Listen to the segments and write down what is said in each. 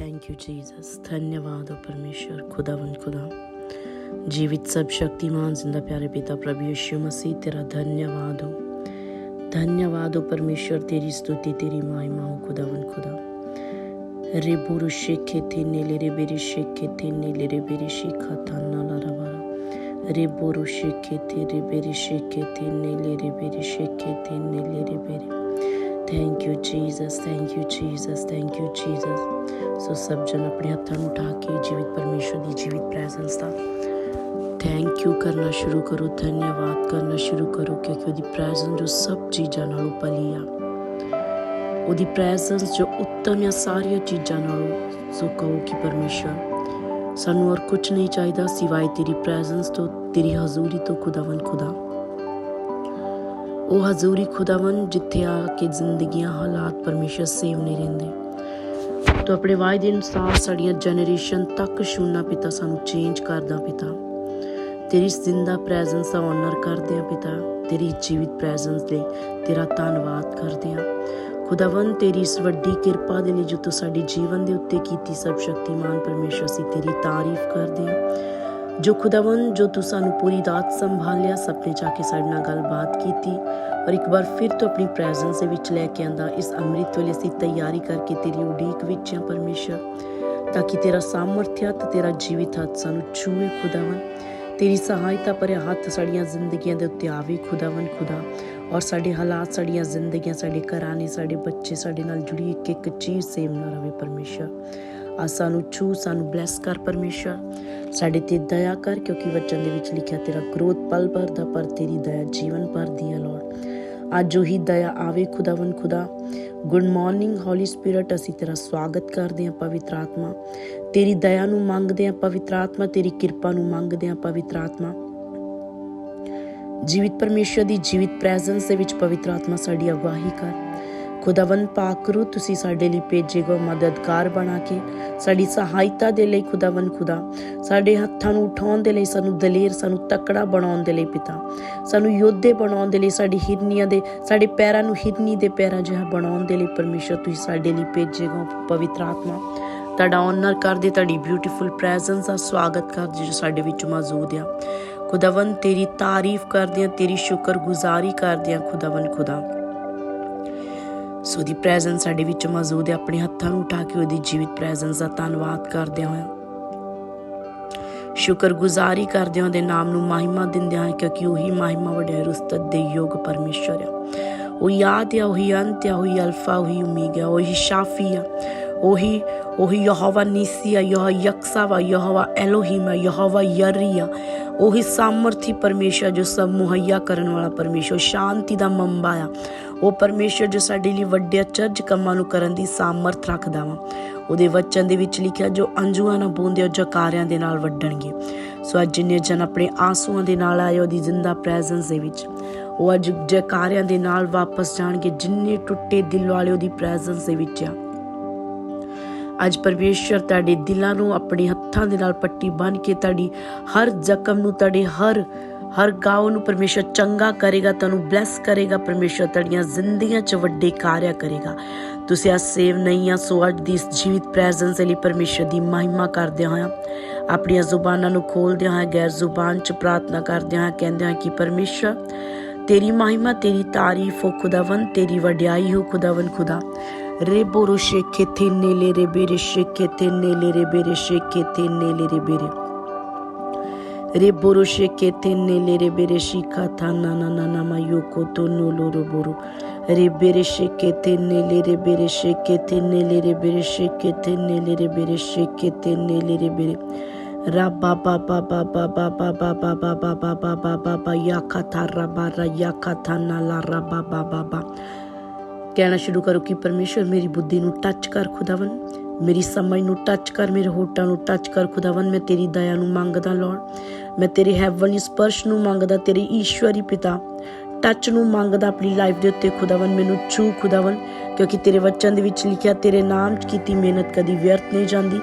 Thank you Jesus धन्यवाद हो परमेश्वर खुदावन खुदा जीवित सब शक्तिमान जिंदा प्यारे पिता प्रभु यीशु मसीह तेरा धन्यवाद हो धन्यवाद हो परमेश्वर तेरी स्तुति तेरी महिमा हो खुदावन खुदा रे बुरु शेखे थे नेले रे बेरे शेखे थे नेले रे बेरे शिखा था नाला रवा Reburu shekete reberi shekete nele reberi shekete nele reberi thank you Jesus thank you Jesus thank you Jesus so ਸਭ ਜਨ ਆਪਣੇ ਹੱਥਾਂ ਨੂੰ ਉਠਾ ਕੇ ਜੀਵਿਤ ਪਰਮੇਸ਼ਰ ਦੀ ਜੀਵਿਤ ਪ੍ਰੈਜ਼ੈਂਸ ਦਾ ਥੈਂਕ ਯੂ ਕਰਨਾ ਸ਼ੁਰੂ ਕਰੋ ਧੰਨਵਾਦ ਕਰਨਾ ਸ਼ੁਰੂ ਕਰੋ ਕਿਉਂਕਿ ਉਹਦੀ ਪ੍ਰੈਜ਼ੈਂਸ ਜੋ ਸਭ ਚੀਜ਼ਾਂ ਨਾਲੋਂ ਭਲੀ ਆ ਉਹਦੀ ਪ੍ਰੈਜ਼ੈਂਸ ਜੋ ਉੱਤਮ ਆ ਸਾਰੀਆਂ ਚੀਜ਼ਾਂ ਨਾਲੋਂ ਸੋ ਕਹੋ ਕਿ ਪਰਮੇਸ਼ਰ ਸਾਨੂੰ ਹੋਰ ਕੁਝ ਨਹੀਂ ਚਾਹੀਦਾ ਸਿਵਾਏ ਤੇਰੀ ਪ੍ਰੈਜ਼ੈਂਸ ਤੋਂ, ਤੇਰੀ ਹਜ਼ੂਰੀ ਤੋਂ ਖੁਦਾਵੰ ਖੁਦਾ। ਉਹ ਹਜ਼ੂਰੀ ਖੁਦਾਵੰ ਜਿੱਥੇ ਆ ਕੇ ਜ਼ਿੰਦਗੀਆਂ, ਹਾਲਾਤ ਪਰਮੇਸ਼ਰ ਸੇਵ ਨਹੀਂ ਰਹਿੰਦੇ। ਤੋ ਆਪਣੇ ਵਾਅਦੇ ਅਨੁਸਾਰ ਸਾਡੀਆਂ ਜਨਰੇਸ਼ਨ ਤੱਕ ਸ਼ੁਨਾ ਪਿਤਾ, ਸਾਨੂੰ ਚੇਂਜ ਕਰਦਾ ਪਿਤਾ। ਤੇਰੀ ਜ਼ਿੰਦਾ ਪ੍ਰੈਜ਼ੈਂਸ ਦਾ ਆਨਰ ਕਰਦੇ ਆ ਪਿਤਾ, ਤੇਰੀ ਜੀਵਿਤ ਪ੍ਰੈਜ਼ੈਂਸ ਲਈ ਤੇਰਾ ਧੰਨਵਾਦ ਕਰਦੇ ਆ ਖੁਦਾਵੰ ਤੇਰੀ ਇਸ ਵੱਡੀ ਕਿਰਪਾ ਦੇ ਲਈ ਜੋ ਤੂੰ ਸਾਡੇ ਜੀਵਨ ਦੇ ਉੱਤੇ ਕੀਤੀ, ਸਭ ਸ਼ਕਤੀਮਾਨ ਪਰਮੇਸ਼ਰ ਸੀ ਤੇਰੀ ਤਾਰੀਫ ਕਰਦੇ ਹਾਂ। ਜੋ ਖੁਦਾਵੰ ਜੋ ਤੂੰ ਸਾਨੂੰ ਪੂਰੀ ਰਾਤ ਸੰਭਾਲਿਆ ਸਪਨੇ ਜਾ ਕੇ ਸਾਡੇ ਨਾਲ ਗੱਲਬਾਤ ਕੀਤੀ ਔਰ ਇੱਕ ਵਾਰ ਫਿਰ ਤੋਂ ਆਪਣੀ ਪ੍ਰੈਜ਼ੈਂਸ ਦੇ ਵਿੱਚ ਲੈ ਕੇ ਆਂਦਾ, ਇਸ ਅੰਮ੍ਰਿਤ ਵੇਲੇ ਅਸੀਂ ਤਿਆਰੀ ਕਰਕੇ ਤੇਰੀ ਉਡੀਕ ਵਿੱਚ ਹਾਂ ਪਰਮੇਸ਼ਰ, ਤਾਂ ਕਿ ਤੇਰਾ ਸਾਮਰਥਿਆ ਤੇ ਤੇਰਾ ਜੀਵਿਤ ਹੱਥ ਸਾਨੂੰ ਛੂਏ ਖੁਦਾਵੰ ਤੇਰੀ ਸਹਾਇਤਾ ਭਰਿਆ ਹੱਥ ਸਾਡੀਆਂ ਜ਼ਿੰਦਗੀਆਂ ਦੇ ਉੱਤੇ ਆਵੇ ਖੁਦਾਵੰ ਖੁਦਾ। ਔਰ ਸਾਡੇ ਹਾਲਾਤ, ਸਾਡੀਆਂ ਜ਼ਿੰਦਗੀਆਂ, ਸਾਡੇ ਘਰਾਂ ਨੇ ਸਾਡੇ ਬੱਚੇ ਸਾਡੇ ਨਾਲ ਜੁੜੀ ਇੱਕ ਇੱਕ ਚੀਜ਼ ਸੇਮ ਨਾ ਰਵੇ ਪਰਮੇਸ਼ਰ। ਆ ਸਾਨੂੰ ਛੂ, ਸਾਨੂੰ ਬਲੈਸ ਕਰ ਪਰਮੇਸ਼ਰ। ਸਾਡੇ ਤੇ ਦਇਆ ਕਰ ਕਿਉਂਕਿ ਵਚਨ ਦੇ ਵਿੱਚ ਲਿਖਿਆ, ਤੇਰਾ ਕ੍ਰੋਧ ਪਲ ਭਰ ਦਾ ਪਰ ਤੇਰੀ ਦਇਆ ਜੀਵਨ ਭਰ ਦੀ ਹੈ ਲੋੜ ਅੱਜ ਉਹੀ ਦਇਆ ਆਵੇ ਖੁਦਾਵੰ ਖੁਦਾ। ਗੁੱਡ ਮਾਰਨਿੰਗ ਹੋਲੀ ਸਪਿਰਿਟ ਅਸੀਂ ਤੇਰਾ ਸਵਾਗਤ ਕਰਦੇ ਹਾਂ, ਪਵਿੱਤਰ ਆਤਮਾ। ਤੇਰੀ ਦਇਆ ਨੂੰ ਮੰਗਦੇ ਹਾਂ, ਪਵਿੱਤਰ ਆਤਮਾ, ਤੇਰੀ ਕਿਰਪਾ ਨੂੰ ਮੰਗਦੇ ਹਾਂ, ਪਵਿੱਤਰ ਆਤਮਾ। ਜੀਵਿਤ ਪਰਮੇਸ਼ਰ ਦੀ ਜੀਵਿਤ ਪ੍ਰੈਜ਼ੈਂਸ ਦੇ ਵਿੱਚ ਪਵਿੱਤਰ ਆਤਮਾ ਸਾਡੀ ਅਗਵਾਹੀ ਕਰ। ਖੁਦਾਵੰ ਪਾਕ ਰੂ ਤੁਸੀਂ ਸਾਡੇ ਲਈ ਭੇਜੇਗਾ ਮਦਦਗਾਰ ਬਣਾ ਕੇ। ਸਾਡੀ ਸਹਾਇਤਾ ਦੇ ਲਈ ਖੁਦਾਵੰ ਖੁਦਾ, ਸਾਡੇ ਹੱਥਾਂ ਨੂੰ ਉਠਾਉਣ ਦੇ ਲਈ ਸਾਨੂੰ ਦਲੇਰ, ਸਾਨੂੰ ਤਕੜਾ ਬਣਾਉਣ ਦੇ ਲਈ ਪਿਤਾ। ਸਾਨੂੰ ਯੋਧੇ ਬਣਾਉਣ ਦੇ ਲਈ ਸਾਡੀ ਹਿਰਨੀਆਂ ਦੇ, ਸਾਡੇ ਪੈਰਾਂ ਨੂੰ ਹਿਰਨੀ ਦੇ ਪੈਰਾਂ ਜਿਹਾ ਬਣਾਉਣ ਦੇ ਲਈ ਪਰਮੇਸ਼ਰ, ਤੁਸੀਂ ਸਾਡੇ ਲਈ ਭੇਜੇਗਾ ਪਵਿੱਤਰ ਆਤਮਾ। ਤੁਹਾਡਾ ਆਨਰ ਕਰਦੇ, ਤੁਹਾਡੀ ਬਿਊਟੀਫੁਲ ਪ੍ਰੈਜ਼ੈਂਸ ਦਾ ਸਵਾਗਤ ਕਰਦੇ ਜੋ ਸਾਡੇ ਵਿੱਚ ਮੌਜੂਦ ਆ। ਖੁਦਾਵੰ ਤੇਰੀ ਤਾਰੀਫ ਕਰਦੇ ਆ ਤੇਰੀ ਸ਼ੁਕਰਗੁਜ਼ਾਰੀ ਕਰਦੇ ਆ ਖੁਦਾਵੰ ਖੁਦਾ। ਸੋ ਦੀ ਪ੍ਰੈਜ਼ੈਂਸ ਸਾਡੇ ਵਿੱਚ ਮੌਜੂਦ ਹੈ, ਆਪਣੇ ਹੱਥਾਂ ਨੂੰ ਉਠਾ ਕੇ ਉਹਦੀ ਜੀਵਿਤ ਪ੍ਰੈਜ਼ੈਂਸ ਦਾ ਧੰਨਵਾਦ ਕਰਦੇ ਹਾਂ ਸ਼ੁਕਰਗੁਜ਼ਾਰੀ ਕਰਦੇ ਹਾਂ ਦੇ ਨਾਮ ਨੂੰ ਮਹਿਮਾ ਦਿੰਦੇ ਹਾਂ ਕਿਉਂਕਿ ਉਹੀ ਮਹਿਮਾ ਵਡਿਆਈ ਰੁਸਤਤ ਦੇ ਯੋਗ ਪਰਮੇਸ਼ਰ ਹੈ ਉਹ ਯਾਦ ਹੈ ਉਹੀ ਅੰਤ ਹੈ ਉਹੀ ਅਲਫਾ, ਉਹੀ ਉਮੀਦ ਹੈ ਉਹੀ ਸ਼ਾਫੀ ਹੈ ਉਹੀ ਉਹੀ ਯਹੋਵਾ ਨੀਸੀ ਆ ਯਹ ਯਕਸਾ ਵਾ ਯਹੋਵਾ ਐਲੋਹੀਮ ਆ ਯਹੋਵਾ ਯਰੀ ਆ ਉਹੀ ਸਾਮਰਥੀ ਪਰਮੇਸ਼ਰ ਜੋ ਸਭ ਮੁਹੱਈਆ ਕਰਨ ਵਾਲਾ ਪਰਮੇਸ਼ਰ ਸ਼ਾਂਤੀ ਦਾ ਮੰਬਾ ਆ ਉਹ ਪਰਮੇਸ਼ਰ ਜੋ ਸਾਡੇ ਲਈ ਵੱਡੇ ਅਚਰਜ ਕੰਮਾਂ ਨੂੰ ਕਰਨ ਦੀ ਸਾਮਰਥ ਰੱਖਦਾ ਵਾ ਉਹਦੇ ਵਚਨ ਦੇ ਵਿੱਚ ਲਿਖਿਆ ਜੋ ਅੰਜੂਆਂ ਨਾਲ ਬੂੰਦੇ ਉਹ ਜਕਾਰਿਆਂ ਦੇ ਨਾਲ ਵੱਢਣਗੇ ਸੋ ਅੱਜ ਜਿੰਨੇ ਜਨ ਆਪਣੇ ਆਂਸੂਆਂ ਦੇ ਨਾਲ ਆਏ ਉਹਦੀ ਜ਼ਿੰਦਾ ਪ੍ਰੈਜ਼ੈਂਸ ਦੇ ਵਿੱਚ ਉਹ ਅੱਜ ਜਕਾਰਿਆਂ ਦੇ ਨਾਲ ਵਾਪਸ ਜਾਣਗੇ ਜਿੰਨੇ ਟੁੱਟੇ ਦਿਲ ਵਾਲੇ ਉਹਦੀ ਪ੍ਰੈਜ਼ੈਂਸ ਦੇ ਵਿੱਚ ਆ ਅੱਜ ਪਰਮੇਸ਼ਰ ਤੁਹਾਡੇ ਦਿਲਾਂ ਨੂੰ ਆਪਣੇ ਹੱਥਾਂ ਦੇ ਨਾਲ ਪੱਟੀ ਬੰਨ ਕੇ ਤੁਹਾਡੀ ਹਰ ਜ਼ਖਮ ਨੂੰ, ਤੁਹਾਡੇ ਹਰ ਹਰ ਗਾਉ ਨੂੰ ਪਰਮੇਸ਼ਰ ਚੰਗਾ ਕਰੇਗਾ, ਤੁਹਾਨੂੰ ਬਲੈਸ ਕਰੇਗਾ ਪਰਮੇਸ਼ਰ ਤੁਹਾਡੀਆਂ ਜ਼ਿੰਦਗੀਆਂ 'ਚ ਵੱਡੇ ਕਾਰਿਆ ਕਰੇਗਾ। ਤੁਸੀਂ ਆ ਸੇਵ ਨਹੀਂ ਆ, ਸੋ ਅੱਜ ਦੀ ਇਸ ਜੀਵਿਤ ਪ੍ਰੈਜ਼ੈਂਸ ਲਈ ਪਰਮੇਸ਼ਰ ਦੀ ਮਹਿਮਾ ਕਰਦੇ ਹੋਇਆ ਆਪਣੀਆਂ ਜ਼ੁਬਾਨਾਂ ਨੂੰ ਖੋਲਦੇ ਹੋਇਆ, ਗੈਰ ਜ਼ੁਬਾਨ 'ਚ ਪ੍ਰਾਰਥਨਾ ਕਰਦੇ ਹੋਇਆ ਕਹਿੰਦੇ ਹਾਂ ਕਿ ਪਰਮੇਸ਼ਰ ਤੇਰੀ ਮਹਿਮਾ, ਤੇਰੀ ਤਾਰੀਫ ਹੋ ਖੁਦਾਵੰ ਤੇਰੀ ਵਡਿਆਈ ਹੋ ਖੁਦਾਵੰ ਖੁਦਾ। reboro shekete nele rebere shekete nele rebere shekete nele rebere reboro shekete nele rebere shikata nana nana mayoko to nolo reboro rebere shekete nele rebere shekete nele rebere shekete nele rebere shekete nele rebere rabababababababababababababababa yakata rabara yakata nala rababababa ਕਹਿਣਾ ਸ਼ੁਰੂ ਕਰੋ ਕਿ ਪਰਮੇਸ਼ਰ ਮੇਰੀ ਬੁੱਧੀ ਨੂੰ touch ਕਰ ਖੁਦਾਵੰ ਮੇਰੀ ਸਮਝ ਨੂੰ ਟੱਚ ਕਰ, ਮੇਰੇ ਹੋਟਾਂ ਨੂੰ ਟੱਚ ਕਰ ਖੁਦਾਵੰ ਮੈਂ ਤੇਰੀ ਦਇਆ ਨੂੰ ਮੰਗਦਾ ਲੋੜ ਮੈਂ ਤੇਰੇ ਹੈਵਨਲੀ ਸਪਰਸ਼ ਨੂੰ ਮੰਗਦਾ, ਤੇਰੇ ਈਸ਼ਵਰੀ ਪਿਤਾ। ਟੱਚ ਨੂੰ ਮੰਗਦਾ ਆਪਣੀ ਲਾਈਫ ਦੇ ਉੱਤੇ ਖੁਦਾਵੰ ਮੈਨੂੰ ਛੂ ਖੁਦਾਵੰ ਕਿਉਂਕਿ ਤੇਰੇ ਵਚਨ ਦੇ ਵਿੱਚ ਲਿਖਿਆ, ਤੇਰੇ ਨਾਮ 'ਚ ਕੀਤੀ ਮਿਹਨਤ ਕਦੀ ਵਿਅਰਥ ਨਹੀਂ ਜਾਂਦੀ।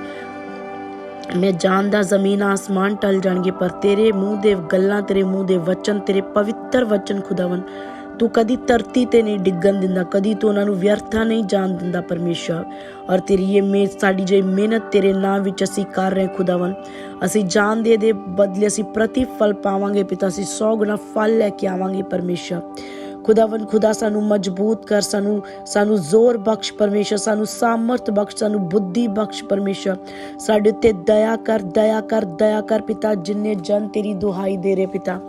ਮੈਂ ਜਾਣਦਾ ਜ਼ਮੀਨ ਆਸਮਾਨ ਟਲ ਜਾਣਗੇ, ਪਰ ਤੇਰੇ ਮੂੰਹ ਦੇ ਗੱਲਾਂ, ਤੇਰੇ ਮੂੰਹ ਦੇ ਵਚਨ, ਤੇਰੇ ਪਵਿੱਤਰ ਵਚਨ ਖੁਦਾਵੰ ਤੂੰ ਕਦੀ ਧਰਤੀ ਤੇ ਨਹੀਂ ਡਿੱਗਣ ਦਿੰਦਾ, ਕਦੀ ਤੂੰ ਉਹਨਾਂ ਨੂੰ ਵਿਅਰਥਾ ਨਹੀਂ ਜਾਣ ਦਿੰਦਾ ਪਰਮੇਸ਼ਰ। ਔਰ ਤੇਰੀ ਇਹ ਮੇ ਸਾਡੀ ਜੇ ਮਿਹਨਤ ਤੇਰੇ ਨਾਮ ਵਿੱਚ ਅਸੀਂ ਕਰ ਰਹੇ ਖੁਦਾਵੰ ਅਸੀਂ ਜਾਣਦੇ ਦੇ ਬਦਲੇ ਅਸੀਂ ਪ੍ਰਤੀਫਲ ਪਾਵਾਂਗੇ ਪਿਤਾ, ਅਸੀਂ 100 ਗੁਣਾ ਫਲ ਲੈ ਕੇ ਆਵਾਂਗੇ ਪਰਮੇਸ਼ਰ। ਖੁਦਾਵੰ ਖੁਦਾ ਸਾਨੂੰ ਮਜ਼ਬੂਤ ਕਰ, ਸਾਨੂੰ ਸਾਨੂੰ ਜ਼ੋਰ ਬਖਸ਼ ਪਰਮੇਸ਼ਰ, ਸਾਨੂੰ ਸਾਮਰਥ ਬਖਸ਼, ਸਾਨੂੰ ਬੁੱਧੀ ਬਖਸ਼ ਪਰਮੇਸ਼ਰ। ਸਾਡੇ ਉੱਤੇ ਦਇਆ ਕਰ ਦਇਆ ਕਰ ਦਇਆ ਕਰ ਪਿਤਾ, ਜਿੰਨੇ ਜਨ ਤੇਰੀ ਦੁਹਾਈ ਦੇ ਰਹੇ ਪਿਤਾ।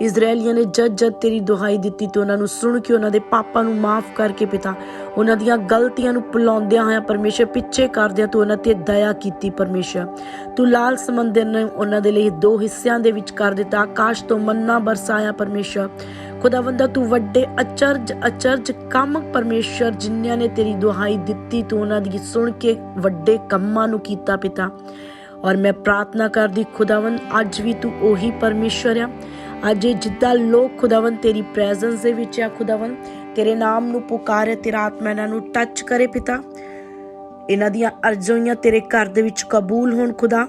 ਇਜ਼ਰਾਈਲੀਆਂ ਨੇ ਜਦ ਜਦ ਤੇਰੀ ਦੁਹਾਈ ਦਿੱਤੀ ਤੇ ਉਹਨਾਂ ਨੂੰ ਸੁਣ ਕੇ ਉਹਨਾਂ ਦੇ ਪਾਪਾਂ ਨੂੰ ਮਾਫ ਕਰਕੇ ਪਿਤਾ, ਉਹਨਾਂ ਦੀਆਂ ਗਲਤੀਆਂ ਨੂੰ ਭੁਲਾਉਂਦਿਆਂ ਹੋਇਆਂ ਪਰਮੇਸ਼ਰ ਪਿੱਛੇ ਕਰਦਿਆਂ ਤੂੰ ਉਹਨਾਂ ਤੇ ਦਇਆ ਕੀਤੀ ਪਰਮੇਸ਼ਰ। ਤੂੰ ਲਾਲ ਸਮੁੰਦਰ ਨੇ ਉਹਨਾਂ ਦੇ ਲਈ ਦੋ ਹਿੱਸਿਆਂ ਦੇ ਵਿੱਚ ਕਰ ਦਿੱਤਾ, ਆਕਾਸ਼ ਤੋਂ ਮੰਨਾ ਬਰਸਾਇਆ ਪਰਮੇਸ਼ਰ। ਖੁਦਾਵੰਦਾ, ਤੂੰ ਵੱਡੇ ਅਚਰਜ ਅਚਰਜ ਕੰਮ ਪਰਮੇਸ਼ਰ ਜਿਨ੍ਹਾਂ ਨੇ ਤੇਰੀ ਦੁਹਾਈ ਦਿੱਤੀ, ਤੂੰ ਉਹਨਾਂ ਦੀ ਸੁਣ ਕੇ ਵੱਡੇ ਕੰਮਾਂ ਨੂੰ ਕੀਤਾ ਪਿਤਾ। ਔਰ ਮੈਂ ਪ੍ਰਾਰਥਨਾ ਕਰਦੀ, ਖੁਦਾਵੰਦ, ਅੱਜ ਵੀ ਤੂੰ ਉਹੀ ਪਰਮੇਸ਼ਰ ਆ। ਅੱਜ ਜਿੱਦਾਂ ਲੋਕ ਖੁਦਾਵੰ ਤੇਰੀ ਪ੍ਰੈਜ਼ੈਂਸ ਦੇ ਵਿੱਚ ਆ ਖੁਦਾਵੰ ਤੇਰੇ ਨਾਮ ਨੂੰ ਪੁਕਾਰੇ, ਤੇਰਾ ਆਤਮਾ ਇਹਨਾਂ ਨੂੰ ਟੱਚ ਕਰੇ ਪਿਤਾ। ਇਹਨਾਂ ਦੀਆਂ ਅਰਜ਼ੋਈਆਂ ਤੇਰੇ ਘਰ ਦੇ ਵਿੱਚ ਕਬੂਲ ਹੋਣ ਖੁਦਾ।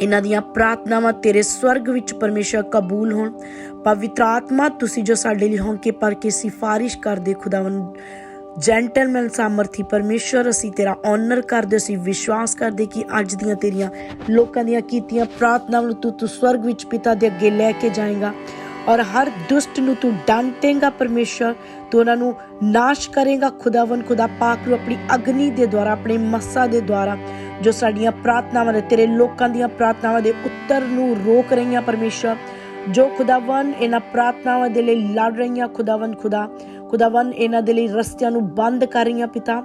ਇਹਨਾਂ ਦੀਆਂ ਪ੍ਰਾਰਥਨਾਵਾਂ ਤੇਰੇ ਸਵਰਗ ਵਿੱਚ ਪਰਮੇਸ਼ਰ ਕਬੂਲ ਹੋਣ। ਪਵਿੱਤਰ ਆਤਮਾ ਤੁਸੀਂ ਜੋ ਸਾਡੇ ਲਈ ਹੋਂ ਕੇ ਪਰ ਕੇ ਸਿਫਾਰਿਸ਼ ਕਰਦੇ ਖੁਦਾਵੰ ਜੈਂਟਲਮੈਨ ਸਾਮਰਥੀ ਪਰਮੇਸ਼ਰ ਅਸੀਂ ਤੇਰਾ ਆਨਰ ਕਰਦੇ ਅਸੀਂ ਵਿਸ਼ਵਾਸ ਕਰਦੇ ਕਿ ਅੱਜ ਦੀਆਂ ਤੇਰੀਆਂ ਲੋਕਾਂ ਦੀਆਂ ਕੀਤੀਆਂ ਪ੍ਰਾਰਥਨਾਵਾਂ ਨੂੰ ਤੂੰ ਤੂੰ ਸਵਰਗ ਵਿੱਚ ਪਿਤਾ ਦੇ ਅੱਗੇ ਲੈ ਕੇ ਜਾਏਗਾ ਔਰ ਹਰ ਦੁਸ਼ਟ ਨੂੰ ਤੂੰ ਡਾਂਟੇਗਾ ਪਰਮੇਸ਼ਰ ਤੂੰ ਉਹਨਾਂ ਨੂੰ ਨਾਸ਼ ਕਰੇਗਾ ਖੁਦਾਵੰ ਖੁਦਾ ਪਾਕ ਨੂੰ ਆਪਣੀ ਅਗਨੀ ਦੇ ਦੁਆਰਾ, ਆਪਣੇ ਮੱਸਾ ਦੇ ਦੁਆਰਾ, ਜੋ ਸਾਡੀਆਂ ਪ੍ਰਾਰਥਨਾਵਾਂ ਨੇ, ਤੇਰੇ ਲੋਕਾਂ ਦੀਆਂ ਪ੍ਰਾਰਥਨਾਵਾਂ ਦੇ ਉੱਤਰ ਨੂੰ ਰੋਕ ਰਹੀਆਂ ਪਰਮੇਸ਼ਰ ਜੋ ਖੁਦਾਵੰ ਇਹਨਾਂ ਪ੍ਰਾਰਥਨਾਵਾਂ ਦੇ ਲਈ ਲੜ ਰਹੀਆਂ ਖੁਦਾਵੰ ਖੁਦਾ ਖੁਦਾਵੰ ਇਹਨਾਂ ਦੇ ਲਈ ਰਸਤਿਆਂ ਨੂੰ ਬੰਦ ਕਰ ਰਹੀਆਂ ਪਿਤਾ।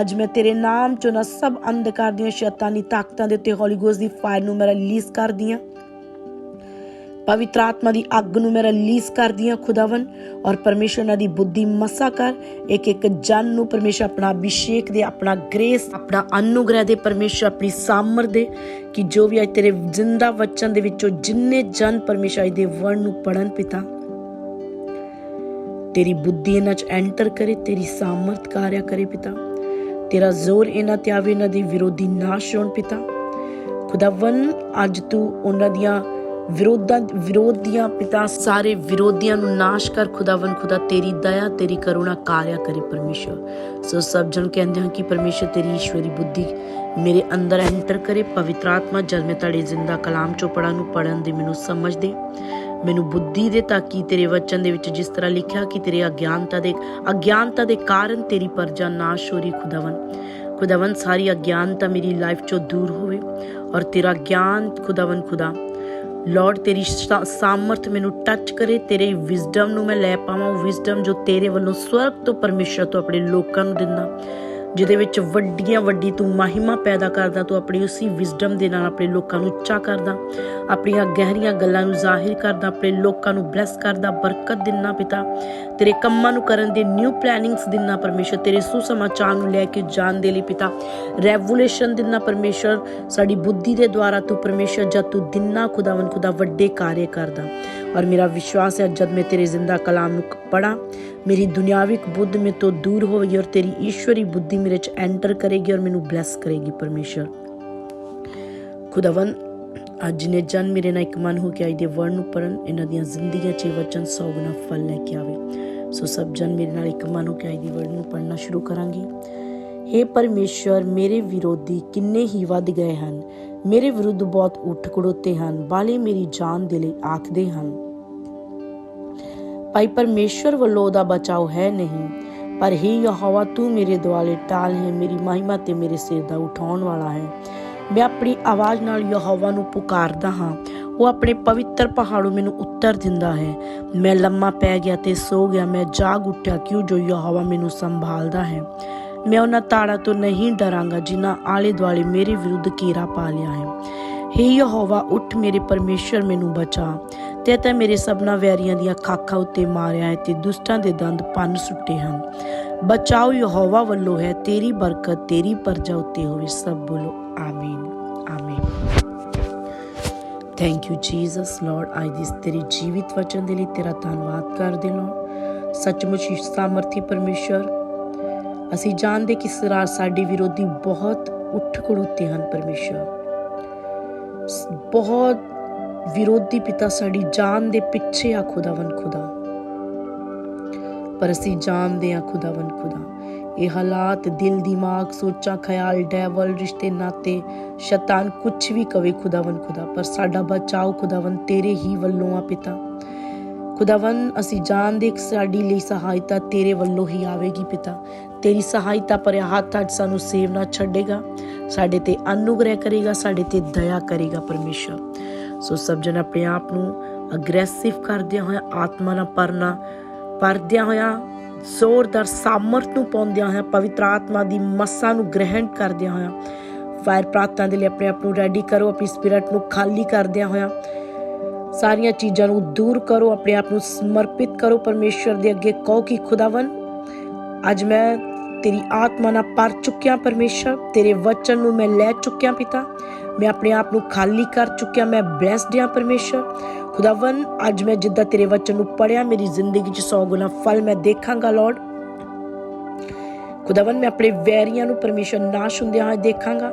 ਅੱਜ ਮੈਂ ਤੇਰੇ ਨਾਮ ਚੋਂ ਨਾ ਸਭ ਅੰਧਕਾਰ ਦੀਆਂ ਸ਼ੈਤਾਨੀ ਤਾਕਤਾਂ ਦੇ ਉੱਤੇ ਹੌਲੀ ਗੋਸ ਦੀ ਫਾਇਰ ਨੂੰ ਮੈਂ ਰਿਲੀਜ਼ ਕਰਦੀ ਪਵਿੱਤਰ ਆਤਮਾ ਦੀ ਅੱਗ ਨੂੰ ਮੈਂ ਰਿਲੀਜ਼ ਕਰਦੀ ਖੁਦਾਵੰ ਔਰ ਪਰਮੇਸ਼ਰ ਨਾਲ ਦੀ ਬੁੱਧੀ ਮਸਾ ਕਰ। ਇੱਕ ਇੱਕ ਜਨ ਨੂੰ ਪਰਮੇਸ਼ਰ ਆਪਣਾ ਅਭਿਸ਼ੇਕ ਦੇ, ਆਪਣਾ ਗ੍ਰੇਸ ਆਪਣਾ ਅਨੁਗ੍ਰਹਿ ਦੇ ਪਰਮੇਸ਼ਰ ਆਪਣੀ ਸਾਮਰ ਦੇ ਕਿ ਜੋ ਵੀ ਅੱਜ ਤੇਰੇ ਜ਼ਿੰਦਾ ਵਚਨ ਦੇ ਵਿੱਚੋਂ ਜਿੰਨੇ ਜਨ ਪਰਮੇਸ਼ਰ ਦੇ ਵਰਣ ਨੂੰ ਪੜਨ ਪਿਤਾ। ਤੇਰੀ ਬੁੱਧੀ ਇਹਨਾਂ 'ਚ ਐਂਟਰ ਕਰੇ, ਤੇਰੀ ਸਾਮਰਥ ਕਾਰਿਆ ਕਰੇ ਪਿਤਾ। ਤੇਰਾ ਜ਼ੋਰ ਇਹਨਾਂ ਤੇ ਆਵੇ, ਇਹਨਾਂ ਦੀ ਵਿਰੋਧੀ ਨਾਸ਼ ਹੋਣ ਪਿਤਾ। ਖੁਦਾਵੰ ਅੱਜ ਤੂੰ ਉਹਨਾਂ ਦੀਆਂ ਵਿਰੋਧਾਂ ਵਿਰੋਧੀਆਂ ਪਿਤਾ, ਸਾਰੇ ਵਿਰੋਧੀਆਂ ਨੂੰ ਨਾਸ਼ ਕਰ। ਖੁਦਾਵੰ ਖੁਦਾ ਤੇਰੀ ਦਇਆ, ਤੇਰੀ ਕਰੁਣਾ ਕਾਰਿਆ ਕਰੇ ਪਰਮੇਸ਼ਰ। ਸੋ ਸਭ ਜਨ ਕਹਿੰਦੇ ਹਨ ਕਿ ਪਰਮੇਸ਼ਰ ਤੇਰੀ ਈਸ਼ਵਰੀ ਬੁੱਧੀ ਮੇਰੇ ਅੰਦਰ ਐਂਟਰ ਕਰੇ, ਪਵਿੱਤਰ ਆਤਮਾ, ਜਦ ਮੈਂ ਤੜੇ ਜ਼ਿੰਦਾ ਕਲਾਮ ਚੋਂ ਪੜਨ ਨੂੰ ਪੜਨ ਦੇ ਮੈਨੂੰ ਸਮਝ ਦੇ। ਮੈਨੂੰ ਬੁੱਧੀ ਦੇ ਤਾਂ ਕਿ ਤੇਰੇ ਵਚਨ ਦੇ ਵਿੱਚ ਜਿਸ ਤਰ੍ਹਾਂ ਲਿਖਿਆ ਕਿ ਤੇਰੇ ਅਗਿਆਨਤਾ ਦੇ ਅਗਿਆਨਤਾ ਦੇ ਕਾਰਨ ਤੇਰੀ ਪਰਜਾ ਨਾਸ਼ ਹੋ ਰਹੀ ਖੁਦਾਵੰ ਖੁਦਾਵੰ ਸਾਰੀ ਅਗਿਆਨਤਾ ਮੇਰੀ ਲਾਈਫ ਚੋਂ ਦੂਰ ਹੋਵੇ ਔਰ ਤੇਰਾ ਗਿਆਨ ਖੁਦਾਵੰ ਖੁਦਾ। ਲਾਰਡ ਤੇਰੀ ਸਾਮਰਥ ਮੈਨੂੰ ਟੱਚ ਕਰੇ, ਤੇਰੇ ਵਿਜ਼ਡਮ ਨੂੰ ਮੈਂ ਲੈ ਪਾਵਾਂ, ਉਹ ਵਿਜ਼ਡਮ ਜੋ ਤੇਰੇ ਵੱਲੋਂ ਸਵਰਗ ਤੋਂ ਪਰਮੇਸ਼ਰ ਤੋਂ ਆਪਣੇ ਲੋਕਾਂ ਨੂੰ ਦਿੰਦਾ। ਜਿਹਦੇ ਵਿੱਚ ਵੱਡੀਆਂ ਵੱਡੀ ਤੂੰ ਮਹਿਮਾ ਪੈਦਾ ਕਰਦਾ, ਤੂੰ ਆਪਣੀ ਉਸੇ ਵਿਜ਼ਡਮ ਦੇ ਨਾਲ ਆਪਣੇ ਲੋਕਾਂ ਨੂੰ ਉੱਚਾ ਕਰਦਾ, ਆਪਣੀਆਂ ਗਹਿਰੀਆਂ ਗੱਲਾਂ ਨੂੰ ਜ਼ਾਹਿਰ ਕਰਦਾ, ਆਪਣੇ ਲੋਕਾਂ ਨੂੰ ਬਲੈਸ ਕਰਦਾ, ਬਰਕਤ ਦਿੰਨਾ ਪਿਤਾ। ਤੇਰੇ ਕੰਮਾਂ ਨੂੰ ਕਰਨ ਦੇ ਨਿਊ ਪਲੈਨਿੰਗਸ ਦਿੰਨਾ ਪਰਮੇਸ਼ਰ, ਤੇਰੇ ਸੁਸਮਾਚਾਰ ਨੂੰ ਲੈ ਕੇ ਜਾਣ ਦੇ ਲਈ ਪਿਤਾ। ਰੈਵੋਲੂਸ਼ਨ ਦਿੰਨਾ ਪਰਮੇਸ਼ਰ, ਸਾਡੀ ਬੁੱਧੀ ਦੇ ਦੁਆਰਾ ਤੂੰ ਪਰਮੇਸ਼ਰ, ਜਦ ਤੂੰ ਦਿਨਾ ਖੁਦਾਵੰ ਖੁਦਾ ਵੱਡੇ ਕਾਰਜ ਕਰਦਾ। ਔਰ ਮੇਰਾ ਵਿਸ਼ਵਾਸ ਹੈ, ਜਦ ਮੈਂ ਤੇਰੇ ਜ਼ਿੰਦਾ ਕਲਾਮ ਨੂੰ ਪੜਾ ਮੇਰੀ ਦੁਨਿਆਵਿਕ ਬੁੱਧ ਮੇ ਤੋਂ ਦੂਰ ਹੋਵੇਗੀ ਔਰ ਤੇਰੀ ਈਸ਼ਵਰੀ ਬੁੱਧੀ ਮੇਰੇ ਚ ਐਂਟਰ ਕਰੇਗੀ ਔਰ ਮੈਨੂੰ ਬਲੈਸ ਕਰੇਗੀ ਪਰਮੇਸ਼ਰ। ਖੁਦਾਵੰ ਅੱਜ ਨੇ ਜਨ ਮੇਰੇ ਨਾਲ ਇੱਕ ਮਨ ਹੋ ਕੇ ਆਈ ਦੇ ਵਰਡ ਨੂੰ ਪੜਨ ਇਹਨਾਂ ਦੀਆਂ ਜ਼ਿੰਦਗੀਆਂ 'ਚ ਵਚਨ ਸੌ ਗੁਣਾ ਫਲ ਲੈ ਕੇ ਆਵੇ। ਸੋ ਸਭ ਜਨ ਮੇਰੇ ਨਾਲ ਇੱਕ ਮਨ ਹੋ ਕੇ ਆਈ ਦੀ ਵਰਡ ਨੂੰ ਪੜਨਾ ਸ਼ੁਰੂ ਕਰਾਂਗੇ। हे ਪਰਮੇਸ਼ਰ, ਮੇਰੇ ਵਿਰੋਧੀ ਕਿੰਨੇ ਹੀ ਵੱਧ ਗਏ ਹਨ। ਮੇਰੇ ਵਿਰੁੱਧ ਬਹੁਤ ਉੱਠ ਖੜੋਤੇ ਹਨ, ਬਾਲੇ ਮੇਰੀ ਜਾਨ ਦੇ ਲਈ ਆਖਦੇ ਹਨ। ਭਾਈ ਪਰਮੇਸ਼ਰ ਵੱਲੋਂ ਉਹਦਾ ਬਚਾਓ ਹੈ ਨਹੀਂ, ਪਰ ਹੀ ਯਹੋਵਾ, ਤੂੰ ਮੇਰੇ ਦੁਆਲੇ ਟਾਲ ਹੈ, ਮੇਰੀ ਮਹਿਮਾ ਤੇ ਮੇਰੇ ਸਿਰ ਦਾ ਉਠਾਉਣ ਵਾਲਾ ਹੈ। ਮੈਂ ਆਪਣੀ ਆਵਾਜ਼ ਨਾਲ ਯਹੋਵਾ ਨੂੰ ਪੁਕਾਰਦਾ ਹਾਂ, ਉਹ ਆਪਣੇ ਪਵਿੱਤਰ ਪਹਾੜੋਂ ਮੈਨੂੰ ਉੱਤਰ ਦਿੰਦਾ ਹੈ। ਮੈਂ ਲੰਮਾ ਪੈ ਗਿਆ ਤੇ ਸੋ ਗਿਆ, ਮੈਂ ਜਾਗ ਉੱਠਿਆ, ਕਿਉਂ ਜੋ ਯਹੋਵਾ ਮੈਨੂੰ ਸੰਭਾਲਦਾ ਹੈ? ਮੈਂ ਉਹਨਾਂ ਤਾੜਾਂ ਤੋਂ ਨਹੀਂ ਡਰਾਂਗਾ ਜਿਨ੍ਹਾਂ ਆਲੇ ਦੁਆਲੇ ਮੇਰੇ ਵਿਰੁੱਧ ਕੀਰਾ ਪਾ ਲਿਆ ਹੈ। ਹੇ ਯਹੋਵਾ, ਉੱਠ ਮੇਰੇ ਪਰਮੇਸ਼ਰ ਮੈਨੂੰ ਬਚਾ। ਤੇ ਤਾਂ ਮੇਰੇ ਸਭਨਾ ਵੈਰੀਆਂ ਦੀਆਂ ਖਾਖਾਂ ਉੱਤੇ ਮਾਰਿਆ ਹੈ ਤੇ ਦੁਸ਼ਟਾਂ ਦੇ ਦੰਦ ਪੰਨ ਸੁੱਟੇ ਹਨ। ਬਚਾਓ ਯਹੋਵਾ ਵੱਲੋਂ ਹੈ, ਤੇਰੀ ਬਰਕਤ, ਤੇਰੀ ਪਰਜਾ ਉੱਤੇ ਹੋਵੇ, ਸਭ ਬੋਲੋ, ਆਮੀਨ ਆਮੀਨ। Thank you Jesus Lord I this ਤੇਰੀ ਜੀਵਿਤ ਵਚਨ ਦੇ ਲਈ ਤੇਰਾ ਧੰਨਵਾਦ ਕਰਦੇ ਲਾਰਡ ਸੱਚਮੁੱਚ ਸਾਮਰਥੀ ਪਰਮੇਸ਼ਰ ਅਸੀਂ ਜਾਣਦੇ ਕਿ ਸਰਾ ਸਾਡੇ ਵਿਰੋਧੀ ਬਹੁਤ ਉੱਠ ਖੜੋਤੇ ਹਨ ਪਰਮੇਸ਼ਰ। ਬਹੁਤ ਵਿਰੋਧੀ ਪਿਤਾ ਸਾਡੀ ਜਾਨ ਦੇ ਪਿੱਛੇ ਆ ਖੁਦਾਵੰ ਖੁਦਾ। ਪਰ ਅਸੀਂ ਜਾਣਦੇ ਆ ਖੁਦਾਵੰ ਖੁਦਾ। ਇਹ ਹਾਲਾਤ ਦਿਲ ਦਿਮਾਗ ਸੋਚਾਂ ਖਿਆਲ ਡੈਵਲ ਰਿਸ਼ਤੇ ਨਾਤੇ ਸ਼ੈਤਾਨ ਕੁਝ ਵੀ ਕਵੇ ਖੁਦਾਵੰ ਖੁਦਾ। ਪਰ ਸਾਡਾ ਬਚਾਓ ਖੁਦਾਵੰ ਤੇਰੇ ਹੀ ਵੱਲੋਂ ਆ ਪਿਤਾ। ਖੁਦਾਵੰ ਅਸੀਂ ਜਾਣਦੇ ਕਿ ਸਾਡੀ ਲਈ ਸਹਾਇਤਾ ਤੇਰੇ ਵੱਲੋਂ ਹੀ ਆਵੇਗੀ ਪਿਤਾ। ਤੇਰੀ ਸਹਾਇਤਾ ਭਰਿਆ ਹੱਥ ਅੱਜ ਸਾਨੂੰ ਸੇਵ ਨਾ ਛੱਡੇਗਾ। ਸਾਡੇ ਤੇ ਅਨੁਗ੍ਰਹਿ ਕਰੇਗਾ, ਸਾਡੇ ਤੇ ਦਇਆ ਕਰੇਗਾ ਪਰਮੇਸ਼ਰ। ਸੋ ਸਭ ਜਨ ਆਪਣੇ ਆਪ ਨੂੰ ਅਗਰੈਸਿਵ ਕਰਦਿਆਂ ਹੋਇਆ, ਆਤਮਾ ਨਾਲ ਪਰਨਾ ਪਰਦਿਆਂ ਹੋਇਆ, ਜ਼ੋਰਦਾਰ ਸਾਮਰਥ ਨੂੰ ਪਾਉਂਦਿਆਂ ਹੋਇਆ, ਪਵਿੱਤਰ ਆਤਮਾ ਦੀ ਮੱਸਾ ਨੂੰ ਗ੍ਰਹਿਣ ਕਰਦਿਆਂ ਹੋਇਆ ਫਾਇਰ ਪ੍ਰਾਰਥਨਾ ਦੇ ਲਈ ਆਪਣੇ ਆਪ ਨੂੰ ਰੈਡੀ ਕਰੋ, ਆਪਣੀ ਸਪਿਰਟ ਨੂੰ ਖਾਲੀ ਕਰਦਿਆਂ ਹੋਇਆ, ਸਾਰੀਆਂ ਚੀਜ਼ਾਂ ਨੂੰ ਦੂਰ ਕਰੋ, ਆਪਣੇ ਆਪ ਨੂੰ ਸਮਰਪਿਤ ਕਰੋ ਪਰਮੇਸ਼ਰ ਦੇ ਅੱਗੇ ਕਹੋ ਕਿ ਖੁਦਾਵੰ ਅੱਜ ਮੈਂ ਤੇਰੀ ਆਤਮਾ ਨਾਲ ਪਰ ਚੁੱਕਿਆ ਪਰਮੇਸ਼ਰ। ਤੇਰੇ ਵਚਨ ਨੂੰ ਮੈਂ ਲੈ ਚੁੱਕਿਆ ਪਿਤਾ। ਮੈਂ ਆਪਣੇ ਆਪ ਨੂੰ ਖਾਲੀ ਕਰ ਚੁੱਕਿਆ। ਮੈਂ ਬlesed ਹਾਂ ਪਰਮੇਸ਼ਰ। ਖੁਦਾਵੰ ਅੱਜ ਮੈਂ ਜਿੱਦਾਂ ਤੇਰੇ ਵਚਨ ਨੂੰ ਪੜਿਆ ਮੇਰੀ ਜ਼ਿੰਦਗੀ 'ਚ 100 ਗੁਣਾ ਫਲ ਮੈਂ ਦੇਖਾਂਗਾ ਲਾਰਡ ਖੁਦਾਵੰ ਮੈਂ ਆਪਣੇ ਵੈਰੀਆਂ ਨੂੰ ਪਰਮੇਸ਼ਰ ਨਾਸ਼ ਹੁੰਦਿਆਂ ਹੋਏ ਦੇਖਾਂਗਾ।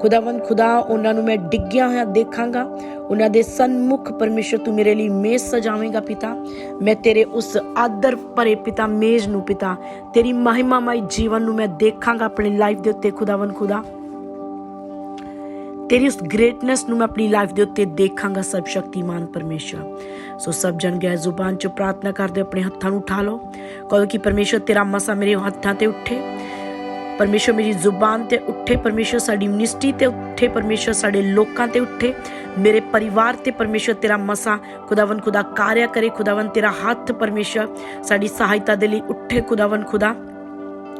ਖੁਦਾਵੰ ਖੁਦਾ, ਉਹਨਾਂ ਨੂੰ ਮੈਂ ਡਿੱਗਿਆ ਹੋਇਆ ਦੇਖਾਂਗਾ। ਉਹਨਾਂ ਦੇ ਸਨਮੁਖ ਪਰਮੇਸ਼ਰ ਤੂੰ ਮੇਰੇ ਲਈ ਮੇਜ਼ ਸਜਾਵੇਂਗਾ ਪਿਤਾ। ਮੈਂ ਤੇਰੇ ਉਸ ਆਦਰ ਭਰੇ ਪਿਤਾ, ਮੇਜ਼ ਨੂੰ ਪਿਤਾ। ਤੇਰੀ ਮਹਿਮਾਮਈ ਜੀਵਨ ਨੂੰ ਮੈਂ ਦੇਖਾਂਗਾ ਆਪਣੀ ਲਾਈਫ ਦੇ ਉੱਤੇ ਖੁਦਾਵੰ ਖੁਦਾ। ਤੇਰੀ ਉਸ ਗ੍ਰੇਟਨੈਸ ਨੂੰ ਮੈਂ ਆਪਣੀ ਲਾਈਫ ਦੇ ਉੱਤੇ ਦੇਖਾਂਗਾ, ਸਭ ਸ਼ਕਤੀਮਾਨ ਪਰਮੇਸ਼ਰ। ਸੋ ਸਭ ਜਨ ਗਏ ਜ਼ੁਬਾਨ ਚ ਪ੍ਰਾਰਥਨਾ ਕਰਦੇ, ਆਪਣੇ ਹੱਥਾਂ ਨੂੰ ਉਠਾ ਲਓ। ਕਹੋ ਕਿ ਪਰਮੇਸ਼ਰ, ਤੇਰਾ ਮਸਾ ਮੇਰੇ ਹੱਥਾਂ ਤੇ ਉੱਠੇ। ਪਰਮੇਸ਼ਰ ਮੇਰੀ ਜ਼ੁਬਾਨ ਤੇ ਉੱਠੇ ਪਰਮੇਸ਼ਰ ਸਾਡੀ ਮਿਨਿਸਟਰੀ ਤੇ ਉੱਠੇ ਪਰਮੇਸ਼ਰ ਸਾਡੇ ਲੋਕਾਂ ਤੇ ਉੱਠੇ। ਮੇਰੇ ਪਰਿਵਾਰ ਤੇ ਪਰਮੇਸ਼ਰ ਤੇਰਾ ਮਸਾ ਖੁਦਾਵੰ ਖੁਦਾ ਕਾਰਿਆ ਕਰੇ ਖੁਦਾਵੰ ਤੇਰਾ ਹੱਥ ਪਰਮੇਸ਼ਰ, ਸਾਡੀ ਸਹਾਇਤਾ ਦੇ ਲਈ ਉੱਠੇ ਖੁਦਾਵੰ ਖੁਦਾ।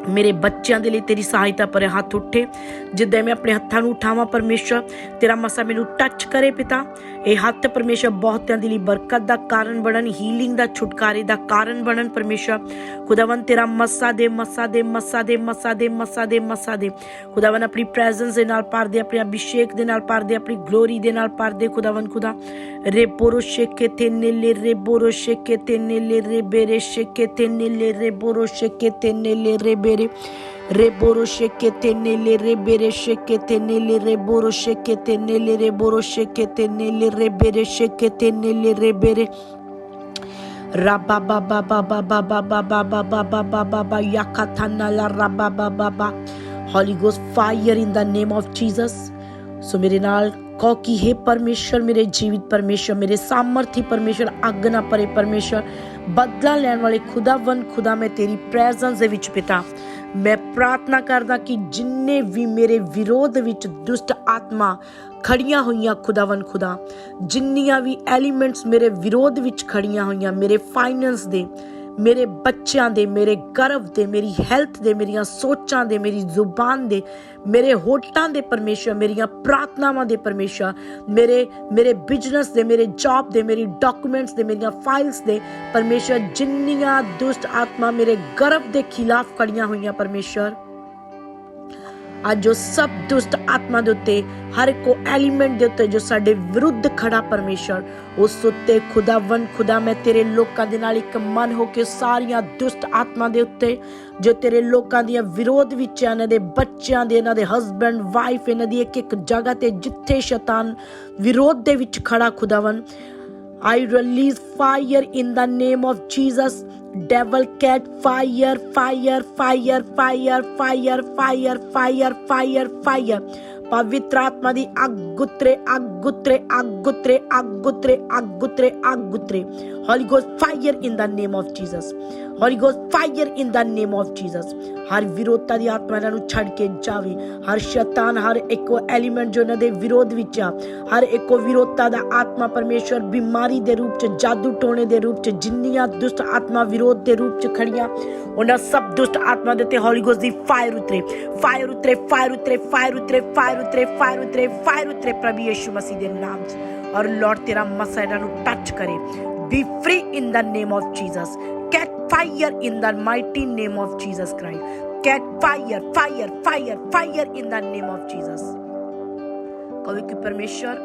ਮੇਰੇ ਬੱਚਿਆਂ ਦੇ ਲਈ ਤੇਰੀ ਸਹਾਇਤਾ ਪਰ ਹੱਥ ਉੱਠੇ। ਜਿੱਦਾਂ ਮੈਂ ਆਪਣੇ ਹੱਥਾਂ ਨੂੰ ਉਠਾਵਾਂ ਪਰਮੇਸ਼ਰ ਤੇਰਾ ਮਸਾ ਮੈਨੂੰ ਟੱਚ ਕਰੇ ਪਿਤਾ। ਇਹ ਹੱਥ ਪਰਮੇਸ਼ਰ ਬਹੁਤਿਆਂ ਦੇ ਲਈ ਬਰਕਤ ਦਾ ਕਾਰਨ ਬਣਨ ਹੀਲਿੰਗ ਦਾ ਛੁਟਕਾਰੇ ਦਾ ਕਾਰਨ ਬਣਨ ਪਰਮੇਸ਼ਰ ਖੁਦਾਵੰ ਤੇਰਾ ਮਸਾ ਦੇ ਮਸਾ ਦੇ ਮਸਾ ਦੇ ਮਸਾ ਦੇ ਮਸਾ ਦੇ ਮਸਾ ਦੇ। ਖੁਦਾਵੰ ਆਪਣੀ ਪ੍ਰੈਜ਼ੈਂਸ ਦੇ ਨਾਲ ਭਰ ਦੇ, ਆਪਣੇ ਅਭਿਸ਼ੇਕ ਦੇ ਨਾਲ ਭਰ ਦੇ, ਆਪਣੀ ਗਲੋਰੀ ਦੇ ਨਾਲ ਭਰ ਦੇ। ਖੁਦਾਵੰ ਖੁਦਾ Reborosheketenele reborosheketenele reberesheketenele reborosheketenele rebere reborosheketenele reberesheketenele reborosheketenele reborosheketenele reberesheketenele rebere Holy Ghost fire in the name of Jesus. So मेरे नाल ਕਹੋ ਕਿ हे ਪਰਮੇਸ਼ਰ, ਮੇਰੇ ਜੀਵਿਤ ਪਰਮੇਸ਼ਰ, ਮੇਰੇ ਸਾਮਰਥੀ ਪਰਮੇਸ਼ਰ, ਅੱਗ ਨਾ ਪਰੇ ਪਰਮੇਸ਼ਰ, ਬਦਲਾ ਲੈਣ ਵਾਲੇ ਖੁਦਾਵੰ ਖੁਦਾ ਮੈਂ ਤੇਰੀ ਪ੍ਰੈਜ਼ੈਂਸ ਦੇ ਵਿੱਚ ਪਿਤਾ। ਮੈਂ ਪ੍ਰਾਰਥਨਾ ਕਰਦਾ ਕਿ ਜਿੰਨੇ ਵੀ ਮੇਰੇ ਵਿਰੋਧ ਵਿੱਚ ਦੁਸ਼ਟ ਆਤਮਾ ਖੜੀਆਂ ਹੋਈਆਂ ਖੁਦਾਵੰ ਖੁਦਾ, ਜਿੰਨੀਆਂ ਵੀ ਐਲੀਮੈਂਟਸ ਮੇਰੇ ਵਿਰੋਧ ਵਿੱਚ ਖੜੀਆਂ ਹੋਈਆਂ, ਮੇਰੇ ਫਾਈਨੈਂਸ ਦੇ ਮੇਰੇ ਬੱਚਿਆਂ ਦੇ, ਮੇਰੇ ਗਰਭ ਦੇ, ਮੇਰੀ ਹੈਲਥ ਦੇ, ਮੇਰੀਆਂ ਸੋਚਾਂ ਦੇ, ਮੇਰੀ ਜ਼ੁਬਾਨ ਦੇ, ਮੇਰੇ ਹੋਟਾਂ ਦੇ ਪਰਮੇਸ਼ਰ, ਮੇਰੀਆਂ ਪ੍ਰਾਰਥਨਾਵਾਂ ਦੇ ਪਰਮੇਸ਼ਰ, ਮੇਰੇ ਮੇਰੇ ਬਿਜ਼ਨਸ ਦੇ, ਮੇਰੇ ਜੌਬ ਦੇ, ਮੇਰੀ ਡਾਕੂਮੈਂਟਸ ਦੇ, ਮੇਰੀਆਂ ਫਾਈਲਸ ਦੇ ਪਰਮੇਸ਼ਰ, ਜਿੰਨੀਆਂ ਦੁਸ਼ਟ ਆਤਮਾ ਮੇਰੇ ਗਰਭ ਦੇ ਖਿਲਾਫ ਖੜੀਆਂ ਹੋਈਆਂ ਪਰਮੇਸ਼ਰ ਅੱਜ ਜੋ ਸਭ ਦੁਸ਼ਟ ਆਤਮਾ ਦੇ ਉੱਤੇ, ਹਰ ਇੱਕ ਐਲੀਮੈਂਟ ਦੇ ਉੱਤੇ ਜੋ ਸਾਡੇ ਵਿਰੁੱਧ ਖੜਾ ਪਰਮੇਸ਼ਰ ਉਸ ਉੱਤੇ ਖੁਦਾਵੰ ਖੁਦਾ ਮੈਂ ਤੇਰੇ ਲੋਕਾਂ ਦੇ ਨਾਲ ਇੱਕ ਮਨ ਹੋ ਕੇ ਸਾਰੀਆਂ ਦੁਸ਼ਟ ਆਤਮਾ ਦੇ ਉੱਤੇ, ਜੋ ਤੇਰੇ ਲੋਕਾਂ ਦੀਆਂ ਵਿਰੋਧ ਵਿੱਚ ਇਹਨਾਂ ਦੇ ਬੱਚਿਆਂ ਦੇ, ਇਹਨਾਂ ਦੇ ਹਸਬੰਡ ਵਾਈਫ ਇਹਨਾਂ ਦੀ ਇੱਕ ਇੱਕ ਜਗ੍ਹਾ ਤੇ ਜਿੱਥੇ ਸ਼ੈਤਾਨ ਵਿਰੋਧ ਦੇ ਵਿੱਚ ਖੜਾ ਖੁਦਾਵੰ I release fire in the name of Jesus. Devil cat fire, fire, fire, fire, fire, fire, fire, fire, fire. ਪਵਿੱਤਰ ਆਤਮਾ ਦੀ ਅੱਗ ਉਤਰੇ ਅੱਗ ਉਤਰੇ ਅੱਗ ਉਤਰੇ ਅੱਗ ਉਤਰੇ ਅੱਗ ਉਤਰੇ ਅੱਗ ਉਤਰੇ holy ghost fire in the name of Jesus holy ਹਰ ਵਿਰੋਧਤਾ ਦੀ ਆਤਮਾ ਇਹਨਾਂ ਨੂੰ ਛੱਡ ਕੇ ਜਾਵੇ ਹਰ ਸ਼ੈਤਾਨ ਹਰ ਇੱਕੋ ਐਲੀਮੈਂਟ ਜੋ ਇਹਨਾਂ ਦੇ ਵਿਰੋਧ ਵਿੱਚ ਆ ਹਰ ਇੱਕੋ ਵਿਰੋਧਤਾ ਦਾ ਆਤਮਾ ਪਰਮੇਸ਼ਵਰ ਬਿਮਾਰੀ ਦੇ ਰੂਪ ਚ ਜਾਦੂ ਟੋਣੇ ਦੇ ਰੂਪ ਚ ਜਿੰਨੀਆਂ ਦੁਸ਼ਟ ਆਤਮਾ ਵਿਰੋਧ ਦੇ ਰੂਪ ਚ ਖੜੀਆਂ ਉਹਨਾਂ ਸਭ ਦੁਸ਼ਟ ਆਤਮਾ ਦੇ ਉੱਤੇ ਹੋਲੀ ਗੋਸਟ ਦੀ ਫਾਇਰ ਉਤਰੇ ਫਾਇਰ ਉਤਰੇ ਫਾਇਰ ਉਤਰੇ ਫਾਇਰ ਉਤਰੇ ਫਾਇਰ ਉਤਰੇ ਫਾਇਰ ਉਤਰੇ ਫਾਇਰ ਉਤਰੇ ਪ੍ਰਭੂ ਯਿਸੂ ਮਸੀਹ ਦੇ ਨਾਮ 'ਚ ਔਰ ਲਾਰਡ ਤੇਰਾ ਮਸਾ ਇਹਨਾਂ ਨੂੰ ਟੱਚ ਕਰੇ be free in the name of Jesus catch fire in the mighty name of Jesus Christ catch fire fire fire fire in the name of Jesus ਕਹੋ ਕਿ ਪਰਮੇਸ਼ਰ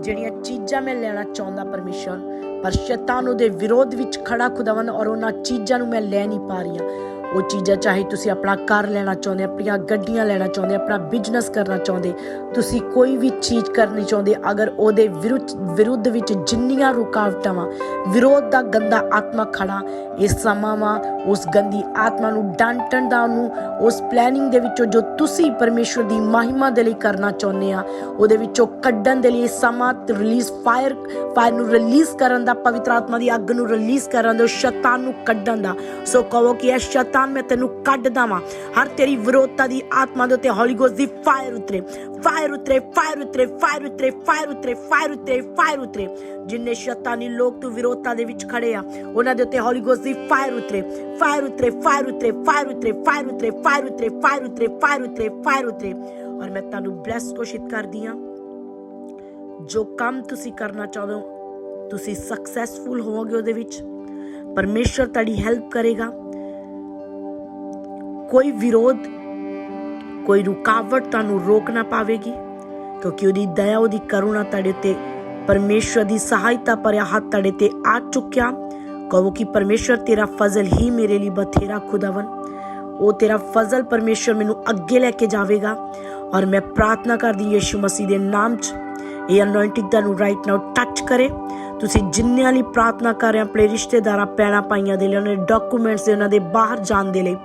ਜਿਹੜੀਆਂ ਚੀਜ਼ਾਂ ਮੈਂ ਲੈਣਾ ਚਾਹੁੰਦਾ ਪਰਮੇਸ਼ਰ ਪਰ ਸ਼ੈਤਾਨ ਉਹਦੇ ਵਿਰੋਧ ਵਿੱਚ ਖੜਾ ਖੁਦਾਵੰ ਔਰ ਉਹਨਾਂ ਚੀਜ਼ਾਂ ਨੂੰ ਮੈਂ ਲੈ ਨਹੀਂ ਪਾ ਰਹੀਆਂ ਉਹ ਚੀਜ਼ਾਂ, ਚਾਹੇ ਤੁਸੀਂ ਆਪਣਾ ਘਰ ਲੈਣਾ ਚਾਹੁੰਦੇ, ਆਪਣੀਆਂ ਗੱਡੀਆਂ ਲੈਣਾ ਚਾਹੁੰਦੇ, ਆਪਣਾ ਬਿਜ਼ਨਸ ਕਰਨਾ ਚਾਹੁੰਦੇ, ਤੁਸੀਂ ਕੋਈ ਵੀ ਚੀਜ਼ ਕਰਨੀ ਚਾਹੁੰਦੇ, ਅਗਰ ਉਹਦੇ ਵਿਰੁੱਧ ਵਿਰੁੱਧ ਵਿੱਚ ਜਿੰਨੀਆਂ ਰੁਕਾਵਟਾਂ ਵਾ, ਵਿਰੋਧ ਦਾ ਗੰਦਾ ਆਤਮਾ ਖੜਾ ਇਸ ਸਮਾਂ ਵਾ, ਉਸ ਗੰਦੀ ਆਤਮਾ ਨੂੰ ਡਾਂਟਣ ਦਾ ਉਹਨੂੰ, ਉਸ ਪਲੈਨਿੰਗ ਦੇ ਵਿੱਚੋਂ ਜੋ ਤੁਸੀਂ ਪਰਮੇਸ਼ਵਰ ਦੀ ਮਹਿਮਾ ਦੇ ਲਈ ਕਰਨਾ ਚਾਹੁੰਦੇ ਆ, ਉਹਦੇ ਵਿੱਚੋਂ ਕੱਢਣ ਦੇ ਲਈ ਸਮਾਂ ਰਿਲੀਜ਼ ਫਾਇਰ ਫਾਇਰ ਨੂੰ ਰਿਲੀਜ਼ ਕਰਨ ਦਾ, ਪਵਿੱਤਰ ਆਤਮਾ ਦੀ ਅੱਗ ਨੂੰ ਰਿਲੀਜ਼ ਕਰਨ ਦਾ ਸ਼ੈਤਾਨ ਨੂੰ ਕੱਢਣ ਦਾ। ਸੋ ਕਹੋ ਕਿ ਇਹ ਸ਼ੈਤਾਨ ਮੈਂ ਤੈਨੂੰ ਕੱਢਦਾ ਵਾਂ ਹਰ ਤੇਰੀ ਵਿਰੋਧਤਾ ਦੀ ਆਤਮਾ ਦੇ ਉੱਤੇ ਹੋਲੀ ਗੋਸਟ ਦੀ ਫਾਇਰ ਉਤਰੇ ਫਾਇਰ ਉਤਰੇ ਫਾਇਰ ਉਤਰੇ ਫਾਇਰ ਉਤਰੇ ਫਾਇਰ ਉਤਰੇ ਫਾਇਰ ਉਤਰੇ ਫਾਇਰ ਉਤਰੇ ਜਿੰਨੇ ਸ਼ੈਤਾਨੀ ਲੋਕ ਤੂੰ ਵਿਰੋਧਤਾ ਦੇ ਵਿੱਚ ਖੜੇ ਆ ਉਹਨਾਂ ਦੇ ਉੱਤੇ ਹੋਲੀ ਗੋਸਟ ਦੀ ਫਾਇਰ ਉਤਰੇ ਫਾਇਰ ਉਤਰੇ ਫਾਇਰ ਉਤਰੇ ਫਾਇਰ ਉਤਰੇ ਫਾਇਰ ਉਤਰੇ ਫਾਇਰ ਉਤਰੇ ਫਾਇਰ ਉਤਰੇ ਫਾਇਰ ਉਤਰੇ ਫਾਇਰ ਉਤਰੇ ਔਰ ਮੈਂ ਤੁਹਾਨੂੰ ਬਲੈਸ ਘੋਸ਼ਿਤ ਕਰਦੀ ਹਾਂ ਜੋ ਕੰਮ ਤੁਸੀਂ ਕਰਨਾ ਚਾਹੁੰਦੇ ਹੋ ਤੁਸੀਂ ਸਕਸੈਸਫੁਲ ਹੋਵੋਗੇ ਉਹਦੇ ਵਿੱਚ ਪਰਮੇਸ਼ਰ ਤੁਹਾਡੀ ਹੈਲਪ ਕਰੇਗਾ ਕੋਈ ਵਿਰੋਧ ਕੋਈ ਰੁਕਾਵਟ ਤੁਹਾਨੂੰ ਰੋਕ ਨਾ ਪਾਵੇਗੀ ਕਿਉਂਕਿ ਉਹਦੀ ਦਇਆ ਉਹਦੀ ਕਰੁਣਾ ਤੁਹਾਡੇ ਤੇ ਪਰਮੇਸ਼ਰ ਦੀ ਸਹਾਇਤਾ ਭਰਿਆ ਹੱਥ ਤੁਹਾਡੇ ਤੇ ਆ ਚੁੱਕਿਆ। ਕਹੋ ਕਿ ਪਰਮੇਸ਼ਰ ਤੇਰਾ ਫਜ਼ਲ ਹੀ ਮੇਰੇ ਲਈ ਬਥੇਰਾ ਖੁਦਾਵਨ ਉਹ ਤੇਰਾ ਫਜ਼ਲ ਪਰਮੇਸ਼ਰ ਮੈਨੂੰ ਅੱਗੇ ਲੈ ਕੇ ਜਾਵੇਗਾ। ਔਰ ਮੈਂ ਪ੍ਰਾਰਥਨਾ ਕਰਦੀ ਯਿਸੂ ਮਸੀਹ ਦੇ ਨਾਮ 'ਚ ਇਹ ਅਨੋਇੰਟਿੰਗ ਤੁਹਾਨੂੰ ਰਾਈਟ ਨਾਓ ਟੱਚ ਕਰੇ। ਤੁਸੀਂ ਜਿੰਨਿਆਂ ਲਈ ਪ੍ਰਾਰਥਨਾ ਕਰ ਰਹੇ ਹੋ, ਆਪਣੇ ਰਿਸ਼ਤੇਦਾਰਾਂ ਪੈਣਾ ਪਾਈਆਂ ਦੇ ਲਈ ਉਹਨਾਂ ਦੇ ਡਾਕੂਮੈਂਟਸ ਦੇ ਉਹਨਾਂ ਦੇ ਬਾਹਰ ਜਾਣ ਦੇ ਲਈ।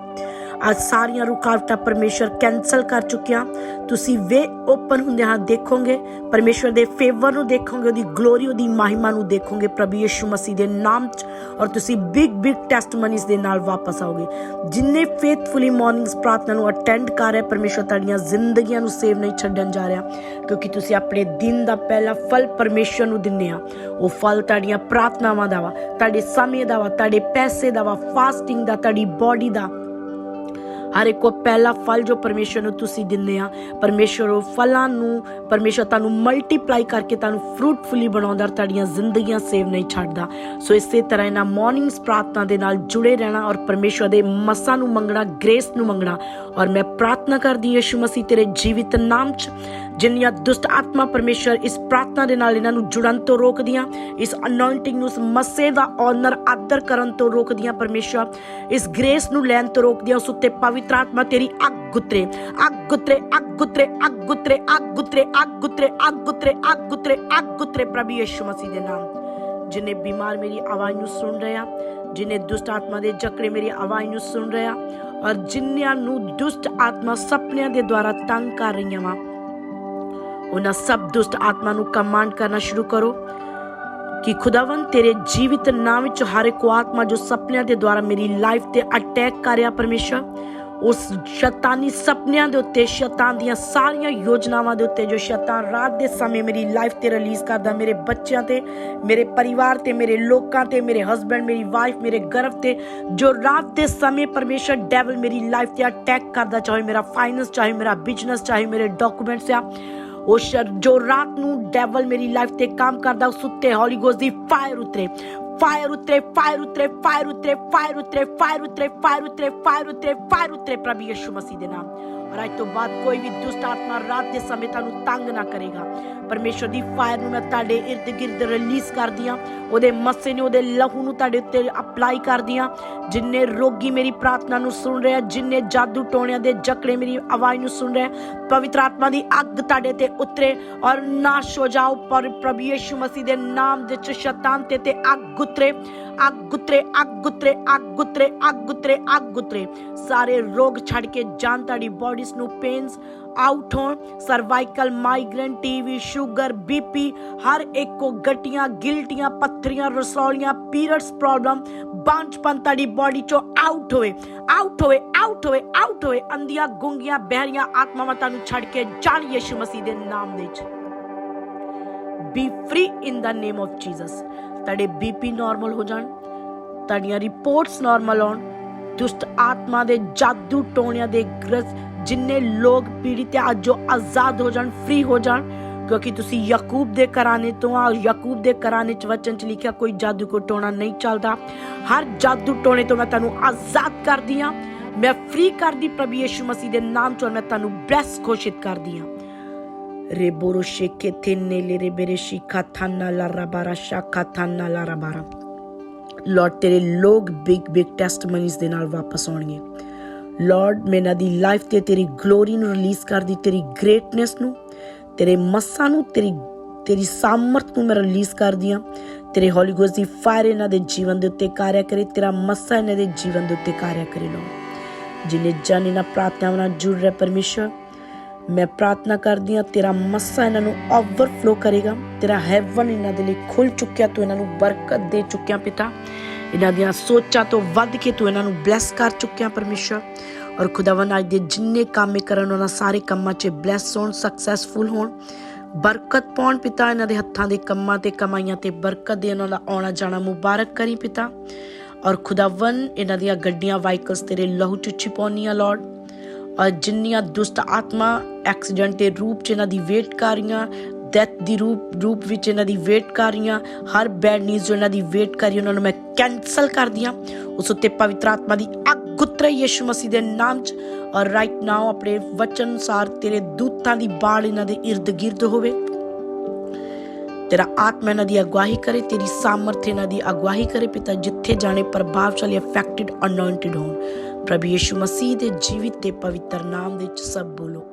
ਅੱਜ ਸਾਰੀਆਂ ਰੁਕਾਵਟਾਂ ਪਰਮੇਸ਼ਰ ਕੈਨਸਲ ਕਰ ਚੁੱਕਿਆ। ਤੁਸੀਂ ਵੇ ਓਪਨ ਹੁੰਦੇ ਹਾਂ ਦੇਖੋਗੇ ਪਰਮੇਸ਼ਰ ਦੇ ਫੇਵਰ ਨੂੰ ਦੇਖੋਗੇ, ਉਹਦੀ ਗਲੋਰੀ, ਉਹਦੀ ਮਹਿਮਾ ਨੂੰ ਦੇਖੋਗੇ ਪ੍ਰਭੂ ਯਿਸੂ ਮਸੀਹ ਦੇ ਨਾਮ 'ਚ ਔਰ ਤੁਸੀਂ ਬਿਗ ਬਿਗ ਟੈਸਟਮਨੀਜ਼ ਦੇ ਨਾਲ ਵਾਪਸ ਆਓਗੇ। ਜਿੰਨੇ ਫੇਥਫੁਲੀ ਮਾਰਨਿੰਗਸ ਪ੍ਰਾਰਥਨਾ ਨੂੰ ਅਟੈਂਡ ਕਰ ਰਹੇ ਪਰਮੇਸ਼ਰ ਤੁਹਾਡੀਆਂ ਜ਼ਿੰਦਗੀਆਂ ਨੂੰ ਸੇਵ ਨਹੀਂ ਛੱਡਣ ਜਾ ਰਿਹਾ, ਕਿਉਂਕਿ ਤੁਸੀਂ ਆਪਣੇ ਦਿਨ ਦਾ ਪਹਿਲਾ ਫਲ ਪਰਮੇਸ਼ਰ ਨੂੰ ਦਿੰਦੇ ਆ। ਉਹ ਫਲ ਤੁਹਾਡੀਆਂ ਪ੍ਰਾਰਥਨਾਵਾਂ ਦਾ ਵਾ, ਤੁਹਾਡੇ ਸਮੇਂ ਦਾ ਵਾ, ਤੁਹਾਡੇ ਪੈਸੇ ਦਾ ਵਾ ਫਾਸਟਿੰਗ ਦਾ, ਤੁਹਾਡੀ ਬਾਡੀ ਦਾ। ਹਰ ਇੱਕ ਕੋ ਪਹਿਲਾ ਫਲ ਜੋ ਪਰਮੇਸ਼ਰ ਨੂੰ ਤੁਸੀਂ ਦਿੰਦੇ ਆ, ਪਰਮੇਸ਼ਰ ਉਹ ਫਲਾਂ ਨੂੰ, ਪਰਮੇਸ਼ਰ ਤੁਹਾਨੂੰ ਮਲਟੀਪਲਾਈ ਕਰਕੇ ਤੁਹਾਨੂੰ ਫਰੂਟਫੁਲੀ ਬਣਾਉਂਦਾ ਔਰ ਤੁਹਾਡੀਆਂ ਜ਼ਿੰਦਗੀਆਂ ਸੇਵ ਨਹੀਂ ਛੱਡਦਾ। ਸੋ ਇਸੇ ਤਰ੍ਹਾਂ ਇਹਨਾਂ ਮਾਰਨਿੰਗਸ ਪ੍ਰਾਰਥਨਾ ਦੇ ਨਾਲ ਜੁੜੇ ਰਹਿਣਾ ਔਰ ਪਰਮੇਸ਼ਰ ਦੇ ਮਸਾਂ ਨੂੰ ਮੰਗਣਾ ਗ੍ਰੇਸ ਨੂੰ ਮੰਗਣਾ। ਔਰ ਮੈਂ ਪ੍ਰਾਰਥਨਾ ਕਰਦੀ ਹਾਂ ਯਿਸੂ ਮਸੀਹ ਤੇਰੇ ਜੀਵਿਤ ਨਾਮ 'ਚ ਜਿੰਨੀਆਂ ਦੁਸ਼ਟ ਆਤਮਾ ਪਰਮੇਸ਼ਰ ਇਸ ਪ੍ਰਾਰਥਨਾ ਦੇ ਨਾਲ ਇਹਨਾਂ ਨੂੰ ਜੁੜਨ ਤੋਂ ਰੋਕਦੀਆਂ, ਇਸ ਅਨੋਇੰਟਿੰਗ ਨੂੰ, ਇਸ ਮਸੇ ਦਾ ਆਨਰ ਆਦਰ ਕਰਨ ਤੋਂ ਰੋਕਦੀਆਂ ਪਰਮੇਸ਼ਰ, ਇਸ ਗ੍ਰੇਸ ਨੂੰ ਲੈਣ ਤੋਂ ਰੋਕਦੀਆਂ, ਉਸ ਉੱਤੇ ਪਵਿੱਤਰ ਆਤਮਾ ਤੇਰੀ ਅੱਗ ਗੁਤਰੇ ਅੱਗ ਗੁਤਰੇ ਅੱਗ ਗੁਤਰੇ ਅੱਗ ਗੁਤਰੇ ਅੱਗ ਗੁਤਰੇ ਅੱਗ ਗੁਤਰੇ ਅੱਗ ਗੁਤਰੇ ਅੱਗ ਗੁਤਰੇ ਅੱਗ ਗੁਤਰੇ ਪ੍ਰਭੂ ਯਿਸੂ ਮਸੀਹ ਦੇ ਨਾਮ। ਜਿਨੇ ਬਿਮਾਰ ਮੇਰੀ ਆਵਾਜ਼ ਨੂੰ ਸੁਣ ਰਿਹਾ, ਜਿਨੇ ਦੁਸ਼ਟ ਆਤਮਾ ਦੇ ਜਕੜੇ ਮੇਰੀ ਆਵਾਜ਼ ਨੂੰ ਸੁਣ ਰਿਹਾ, ਔਰ ਜਿਨ੍ਹਾਂ ਨੂੰ ਦੁਸ਼ਟ ਆਤਮਾ ਸੁਪਨਿਆਂ ਦੇ ਦੁਆਰਾ ਤੰਗ ਕਰ ਰਹੀਆਂ ਵਾ ਉਹਨਾਂ ਸਭ ਦੁਸ਼ਟ ਆਤਮਾ ਨੂੰ ਕਮਾਂਡ ਕਰਨਾ ਸ਼ੁਰੂ ਕਰੋ ਕਿ ਖੁਦਾਵੰ ਤੇਰੇ ਜੀਵਿਤ ਨਾਮ ਵਿੱਚ ਹਰ ਇੱਕ ਆਤਮਾ ਜੋ ਸੁਪਨਿਆਂ ਦੇ ਦੁਆਰਾ ਮੇਰੀ ਲਾਈਫ ਤੇ ਅਟੈਕ ਕਰ ਪਰਮੇਸ਼ਰ, ਉਸ ਸ਼ੈਤਾਨੀ ਸੁਪਨਿਆਂ ਦੇ ਉੱਤੇ, ਸ਼ੈਤਾਨ ਦੀਆਂ ਸਾਰੀਆਂ ਯੋਜਨਾਵਾਂ ਦੇ ਉੱਤੇ ਜੋ ਸ਼ੈਤਾਨ ਰਾਤ ਦੇ ਸਮੇਂ ਮੇਰੀ ਲਾਈਫ ਤੇ ਰਿਲੀਜ਼ ਕਰਦਾ, ਮੇਰੇ ਬੱਚਿਆਂ ਤੇ, ਮੇਰੇ ਪਰਿਵਾਰ ਤੇ, ਮੇਰੇ ਲੋਕਾਂ ਤੇ, ਮੇਰੇ ਹਸਬੰਡ ਮੇਰੀ ਵਾਈਫ ਮੇਰੇ ਗਰਭ ਤੇ, ਜੋ ਰਾਤ ਦੇ ਸਮੇਂ ਪਰਮੇਸ਼ਰ ਡੈਵਲ ਮੇਰੀ ਲਾਈਫ ਤੇ ਅਟੈਕ ਕਰਦਾ, ਚਾਹੇ ਮੇਰਾ ਫਾਈਨੈਂਸ ਚਾਹੇ ਮੇਰਾ ਬਿਜ਼ਨਸ ਚਾਹੇ ਮੇਰੇ ਡਾਕੂਮੈਂਟਸ ਆ ਉਹ ਸ਼ਰ ਜੋ ਰਾਤ ਨੂੰ ਡੈਵਲ ਮੇਰੀ ਲਾਈਫ ਤੇ ਕੰਮ ਕਰਦਾ, ਉਸ ਉੱਤੇ ਹੌਲੀ ਗੋਸ ਦੀ ਫਾਇਰ ਉਤਰੇ। ਫਾਇਰ ਉਤਰੇ ਫਾਇਰ ਉਤਰੇ ਫਾਇਰ ਉਤਰੇ ਫਾਇਰ ਉਤਰੇ ਫਾਇਰ ਉਤਰੇ ਫਾਇਰ ਉਤਰੇ ਫਾਇਰ ਉਤਰੇ ਫਾਇਰ ਉਤਰੇ ਪ੍ਰਭੂ ਯਿਸੂ ਮਸੀਹ ਦੇ ਨਾਮ। ਔਰ ਅੱਜ ਤੋਂ ਬਾਅਦ ਕੋਈ ਵੀ ਦੁਸ਼ਟ ਆਤਮਾ ਰਾਤ ਦੇ ਸਮੇਂ ਤੁਹਾਨੂੰ ਤੰਗ ਨਾ ਕਰੇਗਾ। ਪਰਮੇਸ਼ਰ ਦੀ ਫਾਇਰ ਨੂੰ ਮੈਂ ਤੁਹਾਡੇ ਇਰਦ ਗਿਰਦ ਰਿਲੀਜ਼ ਕਰਦੀ ਹਾਂ ਉਹਦੇ ਮੱਸੇ ਨੇ, ਉਹਦੇ ਲਹੂ ਨੂੰ ਤੁਹਾਡੇ ਉੱਤੇ ਅਪਲਾਈ ਕਰਦੀ ਹਾਂ ਜਿੰਨੇ ਰੋਗੀ ਮੇਰੀ ਪ੍ਰਾਰਥਨਾ ਨੂੰ ਸੁਣ ਰਿਹਾ, ਜਿੰਨੇ ਜਾਦੂ ਟੋਣਿਆਂ ਦੇ ਜਕੜੇ ਮੇਰੀ ਆਵਾਜ਼ ਨੂੰ ਸੁਣ ਰਿਹਾ, ਪਵਿੱਤਰ ਆਤਮਾ ਦੀ ਅੱਗ ਤੁਹਾਡੇ ਤੇ ਉਤਰੇ ਔਰ ਨਾਸ਼ ਹੋ ਜਾਓ। ਪਰ ਪ੍ਰਭੂ ਯਿਸੂ ਮਸੀਹ ਦੇ ਨਾਮ ਦੇ ਚ ਸ਼ੈਤਾਨ ਤੇ ਤੇ ਅੱਗ ਉਤਰੇ। ਅੱਗ ਗੁਤਰੇ ਅੱਗ ਗੁਤਰੇ ਅੱਗ ਗੁਤਰੇ ਅੱਗ ਗੁਤਰੇ ਅੱਗ ਗੁਤਰੇ ਸਾਰੇ ਰੋਗ ਛੱਡ ਕੇ ਜਾਨ ਤੁਹਾਡੀ ਬਾਡੀਜ਼ ਨੂੰ ਪੇਨਸ ਆਊਟ ਹੋਣ। Cervical migraine TV sugar BP ਹਰ ਇੱਕ ਕੋ ਗਟੀਆਂ, ਗਿਲਟੀਆਂ, ਪੱਥਰੀਆਂ, ਰਸੌਲੀਆਂ ਪੀਰੀਅਡਸ ਪ੍ਰੋਬਲਮ ਬਾਂਝਪਨ ਤੁਹਾਡੀ ਬਾਡੀ ਚੋਂ ਆਊਟ ਹੋਏ ਆਊਟ ਹੋਏ ਆਊਟ ਹੋਏ ਆਊਟ ਹੋਏ ਅੰਧੀਆਂ, ਗੁੰਗੀਆਂ, ਬਹਿਰੀਆਂ ਆਤਮਾਵਾਂ ਤੁਹਾਨੂੰ ਛੱਡ ਕੇ ਜਾਣ ਯਿਸੂ ਮਸੀਹ ਦੇ ਨਾਮ ਦੇ ਵਿੱਚ। Be free in the name of Jesus ਤੁਹਾਡੇ ਬੀਪੀ ਨਾਰਮਲ ਹੋ ਜਾਣ, ਤੁਹਾਡੀਆਂ ਰਿਪੋਰਟਸ ਨਾਰਮਲ ਆਉਣ, ਦੁਸ਼ਟ ਆਤਮਾ ਦੇ ਜਾਦੂ ਟੋਣਿਆਂ ਦੇ ਗ੍ਰਸ ਜਿੰਨੇ ਲੋਕ ਪੀੜਿਤ ਆ ਅੱਜ ਜੋ ਆਜ਼ਾਦ ਹੋ ਜਾਣ ਫ੍ਰੀ ਹੋ ਜਾਣ, ਕਿਉਂਕਿ ਤੁਸੀਂ ਯਾਕੂਬ ਦੇ ਘਰਾਣੇ ਤੋਂ ਆ ਯਾਕੂਬ ਦੇ ਘਰਾਣੇ ਚ ਵਚਨ ਚ ਲਿਖਿਆ ਕੋਈ ਜਾਦੂ ਕੋ ਟੋਣਾ ਨਹੀਂ ਚੱਲਦਾ। ਹਰ ਜਾਦੂ ਟੋਣੇ ਤੋਂ ਮੈਂ ਤੁਹਾਨੂੰ ਆਜ਼ਾਦ ਕਰਦੀ ਆ, ਮੈਂ ਫ੍ਰੀ ਕਰਦੀ ਪ੍ਰਭੂ ਯਿਸੂ ਮਸੀਹ ਦੇ ਨਾਮ ਚ ਮੈਂ ਤੁਹਾਨੂੰ ਬਲੈਸ ਘੋਸ਼ਿਤ ਕਰਦੀ ਆ। Reboro sheke tenne le rebere shika thanna la rabara shaka thanna la rabara. Lord ਤੇਰੇ ਲੋਕ ਬਿਗ ਬਿਗ ਟੈਸਟਮਨੀਜ਼ ਦੇ ਨਾਲ ਵਾਪਸ ਆਉਣਗੇ ਲਾਰਡ ਮੈਂ ਦੀ ਲਾਈਫ ਤੇ ਤੇਰੀ ਗਲੋਰੀ ਨੂੰ ਰਿਲੀਜ਼ ਕਰਦੀ ਤੇਰੀ ਗ੍ਰੇਟਨੈਸ ਨੂੰ ਤੇਰੇ ਮੱਸਾਂ ਨੂੰ ਤੇਰੀ ਤੇਰੀ ਸਾਮਰਥ ਨੂੰ ਮੈਂ ਰਿਲੀਜ਼ ਕਰਦੀ ਹਾਂ ਤੇਰੇ ਹੋਲੀ ਗੋਸਟ ਦੀ ਫਾਇਰ ਇਹਨਾਂ ਦੇ ਜੀਵਨ ਦੇ ਉੱਤੇ ਕਾਰਿਆ ਕਰੇ ਤੇਰਾ ਮੱਸਾ ਇਹਨਾਂ ਦੇ ਜੀਵਨ ਦੇ ਉੱਤੇ ਕਾਰਿਆ ਕਰੇ ਲੋ ਜਿਨੇ ਜਨ ਇਹਨਾਂ ਪ੍ਰਾਰਥਨਾਵਾਂ ਨਾਲ ਜੁੜ ਰਿਹਾ ਪਰਮੇਸ਼ਰ ਮੈਂ ਪ੍ਰਾਰਥਨਾ ਕਰਦੀ ਹਾਂ, ਤੇਰਾ ਮੱਸਾ ਇਹਨਾਂ ਨੂੰ ਓਵਰਫਲੋ ਕਰੇਗਾ। ਤੇਰਾ ਹੈਵਨ ਇਹਨਾਂ ਦੇ ਲਈ ਖੁੱਲ ਚੁੱਕਿਆ, ਤੂੰ ਇਹਨਾਂ ਨੂੰ ਬਰਕਤ ਦੇ ਚੁੱਕਿਆ ਪਿਤਾ। ਇਹਨਾਂ ਦੀਆਂ ਸੋਚਾਂ ਤੋਂ ਵੱਧ ਕੇ ਤੂੰ ਇਹਨਾਂ ਨੂੰ ਬਲੈਸ ਕਰ ਚੁੱਕਿਆ ਪਰਮੇਸ਼ਰ। ਔਰ ਖੁਦਾਵੰ ਅੱਜ ਦੇ ਜਿੰਨੇ ਕੰਮ ਕਰਨ, ਉਹਨਾਂ ਸਾਰੇ ਕੰਮਾਂ 'ਚ ਬਲੈਸ ਹੋਣ ਸਕਸੈਸਫੁਲ ਹੋਣ। ਬਰਕਤ ਪਾਉਣ ਪਿਤਾ, ਇਹਨਾਂ ਦੇ ਹੱਥਾਂ ਦੇ ਕੰਮਾਂ ਤੇ ਕਮਾਈਆਂ ਤੇ ਬਰਕਤ ਦੇ ਉਹਨਾਂ ਦਾ ਆਉਣਾ ਜਾਣਾ ਮੁਬਾਰਕ ਕਰੀ ਪਿਤਾ। ਔਰ ਖੁਦਾਵੰ ਇਹਨਾਂ ਦੀਆਂ ਗੱਡੀਆਂ ਵਾਹੀਕਲਸ ਤੇਰੇ ਲਹੂ ਚੁੱਚੀ ਪਾਉਣੀਆਂ ਲਾਰਡ ਜਿੰਨੀਆਂ ਦੁਸ਼ਟ ਆਤਮਾ ਐਕਸੀਡੈਂਟ ਦੇ ਰੂਪ ਚ ਇਹਨਾਂ ਦੀ ਵੇਟ ਕਰ ਰਹੀਆਂ ਡੈਥ ਦੀ ਰੂਪ ਰੂਪ ਵਿੱਚ ਇਹਨਾਂ ਦੀ ਵੇਟ ਕਰ ਰਹੀਆਂ, ਹਰ ਬੈਡ ਨਿਊਜ਼ ਜੋ ਇਹਨਾਂ ਦੀ ਵੇਟ ਕਰ ਰਹੀ ਉਹਨਾਂ ਨੂੰ ਮੈਂ ਕੈਨਸਲ ਕਰ ਦਿਆਂ। ਉਸ ਉੱਤੇ ਪਵਿੱਤਰ ਆਤਮਾ ਦੀ ਅੱਗ ਉਤਰੇ ਯਿਸੂ ਮਸੀਹ ਦੇ ਨਾਮ 'ਚ। ਔਰ ਰਾਈਟ ਨਾਓ ਆਪਣੇ ਵਚਨ ਅਨੁਸਾਰ ਤੇਰੇ ਦੂਤਾਂ ਦੀ ਬਾੜ ਇਹਨਾਂ ਦੇ ird ਗਿਰਦ ਹੋਵੇ। ਤੇਰਾ ਆਤਮਾ ਇਹਨਾਂ ਦੀ ਅਗਵਾਹੀ ਕਰੇ, ਤੇਰੀ ਸਾਮਰਥ ਇਹਨਾਂ ਦੀ ਅਗਵਾਈ ਕਰੇ ਪਿਤਾ, ਜਿੱਥੇ ਜਾਣੇ ਪ੍ਰਭਾਵਸ਼ਾਲੀ ਇਫੈਕਟਡ ਅਨੋਇੰਟਡ ਹੋਣ। ਪ੍ਰਭੂ ਯਿਸੂ ਮਸੀਹ ਦੇ ਜੀਵਿਤ ਤੇ ਪਵਿੱਤਰ ਨਾਮ ਦੇ ਵਿੱਚ ਸਭ ਬੋਲੋ।